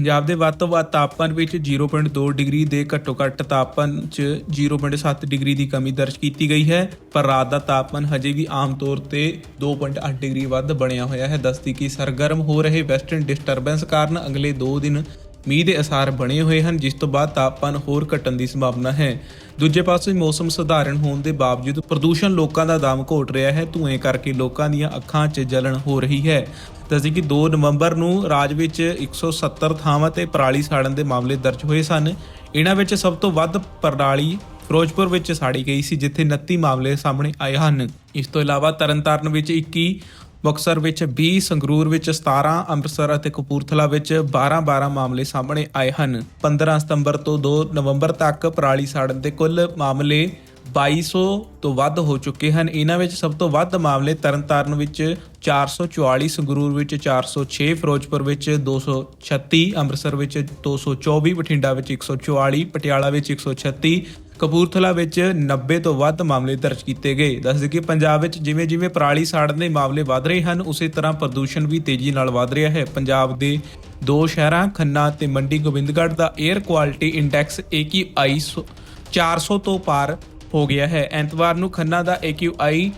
ਪੰਜਾਬ ਦੇ ਵੱਧ ਤੋਂ ਵੱਧ ਤਾਪਮਾਨ ਵਿੱਚ 0.2 ਡਿਗਰੀ ਦੇ ਘੱਟੋ ਘੱਟ ਤਾਪਮਾਨ 'ਚ 0.7 ਡਿਗਰੀ ਦੀ ਕਮੀ ਦਰਜ ਕੀਤੀ ਗਈ ਹੈ, ਪਰ ਰਾਤ ਦਾ ਤਾਪਮਾਨ ਹਜੇ ਵੀ ਆਮ ਤੌਰ ਤੇ 2.8 ਡਿਗਰੀ ਵੱਧ ਬਣਿਆ ਹੋਇਆ ਹੈ। ਦੱਸਦੀ ਕਿ ਸਰਗਰਮ ਹੋ ਰਹੇ ਵੈਸਟਰਨ ਡਿਸਟਰਬੈਂਸ ਕਾਰਨ ਅਗਲੇ 2 ਦਿਨ ਮੀਂਹ ਦੇ ਅਸਾਰ ਬਣੇ ਹੋਏ ਹਨ, ਜਿਸ ਤੋਂ ਬਾਅਦ ਤਾਪਮਾਨ ਹੋਰ ਘਟਣ ਦੀ ਸੰਭਾਵਨਾ ਹੈ। ਦੂਜੇ ਪਾਸੇ ਮੌਸਮ ਸਧਾਰਨ ਹੋਣ ਦੇ ਬਾਵਜੂਦ ਪ੍ਰਦੂਸ਼ਣ ਲੋਕਾਂ ਦਾ ਦਮ ਘੋਟ ਰਿਹਾ ਹੈ। ਧੂਏ ਕਰਕੇ ਲੋਕਾਂ ਦੀਆਂ ਅੱਖਾਂ 'ਚ ਜਲਣ ਹੋ ਰਹੀ ਹੈ। ਦੱਸਦੀ ਕਿ 2 ਨਵੰਬਰ ਨੂੰ ਰਾਜ ਵਿੱਚ 170 ਥਾਵਾਂ ਤੇ ਪਰਾਲੀ ਸਾੜਨ ਦੇ ਮਾਮਲੇ ਦਰਜ ਹੋਏ ਸਨ। ਇਹਨਾਂ ਵਿੱਚ ਸਭ ਤੋਂ ਵੱਧ ਪਰਾਲੀ ਫਿਰੋਜ਼ਪੁਰ ਵਿੱਚ ਸਾੜੀ ਗਈ ਸੀ, ਜਿੱਥੇ 29 ਮਾਮਲੇ ਸਾਹਮਣੇ ਆਏ ਹਨ। ਇਸ ਤੋਂ ਇਲਾਵਾ ਤਰਨਤਾਰਨ ਵਿੱਚ 21 ਮੁਕਤਸਰ ਵਿੱਚ 20 ਸੰਗਰੂਰ ਵਿੱਚ 17 ਅੰਮ੍ਰਿਤਸਰ ਅਤੇ ਕਪੂਰਥਲਾ ਵਿੱਚ 12-12 ਮਾਮਲੇ ਸਾਹਮਣੇ ਆਏ ਹਨ। 15 ਸਤੰਬਰ ਤੋਂ 2 ਨਵੰਬਰ ਤੱਕ ਪਰਾਲੀ ਸਾੜਨ ਦੇ ਕੁੱਲ ਮਾਮਲੇ 2200 ਤੋਂ ਵੱਧ ਹੋ ਚੁੱਕੇ ਹਨ। ਇਹਨਾਂ ਵਿੱਚ ਸਭ ਤੋਂ ਵੱਧ ਮਾਮਲੇ ਤਰਨਤਾਰਨ ਵਿੱਚ 444 ਸੰਗਰੂਰ ਵਿੱਚ 406 ਫਿਰੋਜ਼ਪੁਰ ਵਿੱਚ 236 ਅੰਮ੍ਰਿਤਸਰ ਵਿੱਚ 224 ਬਠਿੰਡਾ ਵਿੱਚ 144 ਪਟਿਆਲਾ ਵਿੱਚ 136 ਕਪੂਰਥਲਾ ਵਿੱਚ 90 ਤੋਂ ਵੱਧ ਮਾਮਲੇ ਦਰਜ ਕੀਤੇ ਗਏ। ਦੱਸਦੇ ਕਿ ਪੰਜਾਬ ਵਿੱਚ ਜਿਵੇਂ ਜਿਵੇਂ ਪਰਾਲੀ ਸਾੜਨ ਦੇ ਮਾਮਲੇ ਵਧ ਰਹੇ ਹਨ, ਉਸੇ ਤਰ੍ਹਾਂ ਪ੍ਰਦੂਸ਼ਣ ਵੀ ਤੇਜ਼ੀ ਨਾਲ ਵਧ ਰਿਹਾ ਹੈ। ਪੰਜਾਬ ਦੇ ਦੋ ਸ਼ਹਿਰਾਂ, ਖੰਨਾ ਤੇ ਮੰਡੀ, ਗੋਬਿੰਦਗੜ੍ਹ ਦਾ 에ਅਰ ਕੁਆਲਿਟੀ ਇੰਡੈਕਸ AQI 400 ਤੋਂ ਪਾਰ ਹੋ ਗਿਆ ਹੈ। ਐਤਵਾਰ ਨੂੰ ਖੰਨਾ ਦਾ AQI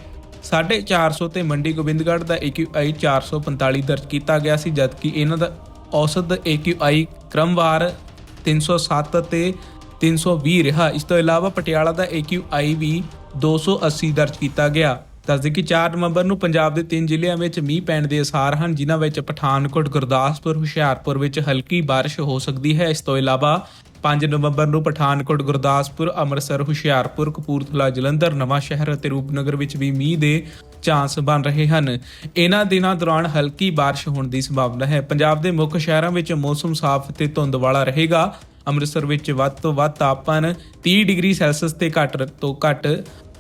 450 ਤੇ ਮੰਡੀ ਗੋਬਿੰਦਗੜ੍ਹ ਦਾ AQI 445 ਦਰਜ ਕੀਤਾ ਗਿਆ ਸੀ, ਜਦਕਿ ਇਹਨਾਂ ਦਾ ਔਸਤ AQI ਕ੍ਰਮਵਾਰ 307 ਤੇ 320 ਰਿਹਾ। ਇਸ ਤੋਂ ਇਲਾਵਾ ਪਟਿਆਲਾ ਦਾ AQI ਵੀ 280 ਦਰਜ ਕੀਤਾ ਗਿਆ। ਦੱਸਦੇ ਕਿ 4 ਨਵੰਬਰ ਨੂੰ ਪੰਜਾਬ ਦੇ ਤਿੰਨ ਜ਼ਿਲ੍ਹਿਆਂ ਵਿੱਚ ਮੀਂਹ ਪੈਣ ਦੇ ਅਸਾਰ ਹਨ, ਜਿਨ੍ਹਾਂ ਵਿੱਚ ਪਠਾਨਕੋਟ, ਗੁਰਦਾਸਪੁਰ, ਹੁਸ਼ਿਆਰਪੁਰ ਵਿੱਚ ਹਲਕੀ ਬਾਰਿਸ਼ ਹੋ ਸਕਦੀ ਹੈ। ਇਸ ਤੋਂ ਇਲਾਵਾ 5 ਨਵੰਬਰ ਨੂੰ ਪਠਾਨਕੋਟ, ਗੁਰਦਾਸਪੁਰ, ਅੰਮ੍ਰਿਤਸਰ, ਹੁਸ਼ਿਆਰਪੁਰ, ਕਪੂਰਥਲਾ, ਜਲੰਧਰ, ਨਵਾਂ ਸ਼ਹਿਰ ਅਤੇ ਰੂਪਨਗਰ ਵਿੱਚ ਵੀ ਮੀਂਹ ਦੇ ਚਾਂਸ ਬਣ ਰਹੇ ਹਨ। ਇਹਨਾਂ ਦਿਨਾਂ ਦੌਰਾਨ ਹਲਕੀ ਬਾਰਿਸ਼ ਹੋਣ ਦੀ ਸੰਭਾਵਨਾ ਹੈ। ਪੰਜਾਬ ਦੇ ਮੁੱਖ ਸ਼ਹਿਰਾਂ ਵਿੱਚ ਮੌਸਮ ਸਾਫ਼ ਤੇ ਧੁੰਦ ਵਾਲਾ ਰਹੇਗਾ। ਅੰਮ੍ਰਿਤਸਰ ਵਿੱਚ ਵੱਧ ਤੋਂ ਵੱਧ ਤਾਪਮਾਨ 30 ਡਿਗਰੀ ਸੈਲਸੀਅਸ ਤੇ ਘੱਟ ਤੋਂ ਘੱਟ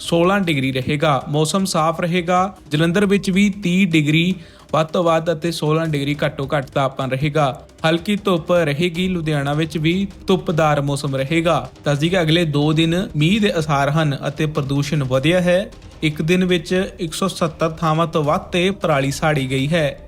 16 ਡਿਗਰੀ ਰਹੇਗਾ। ਮੌਸਮ ਸਾਫ਼ ਰਹੇਗਾ। ਜਲੰਧਰ ਵਿੱਚ ਵੀ 30 ਡਿਗਰੀ, ਵੱਧ ਤੋਂ ਵੱਧ ਅਤੇ 16 ਡਿਗਰੀ ਘੱਟੋ ਘੱਟ ਤਾਪਮਾਨ ਰਹੇਗਾ। ਹਲਕੀ ਧੁੱਪ ਰਹੇਗੀ। ਲੁਧਿਆਣਾ ਵਿੱਚ ਵੀ ਧੁੱਪਦਾਰ ਮੌਸਮ ਰਹੇਗਾ। ਦੱਸਦੀ ਕਿ ਅਗਲੇ 2 ਦਿਨ ਮੀਂਹ ਦੇ ਅਸਾਰ ਹਨ ਅਤੇ ਪ੍ਰਦੂਸ਼ਣ ਵਧਿਆ ਹੈ। ਇੱਕ ਦਿਨ ਵਿੱਚ 170 ਥਾਵਾਂ ਤੋਂ ਵੱਧ ਤੇ ਪਰਾਲੀ ਸਾੜੀ ਗਈ ਹੈ।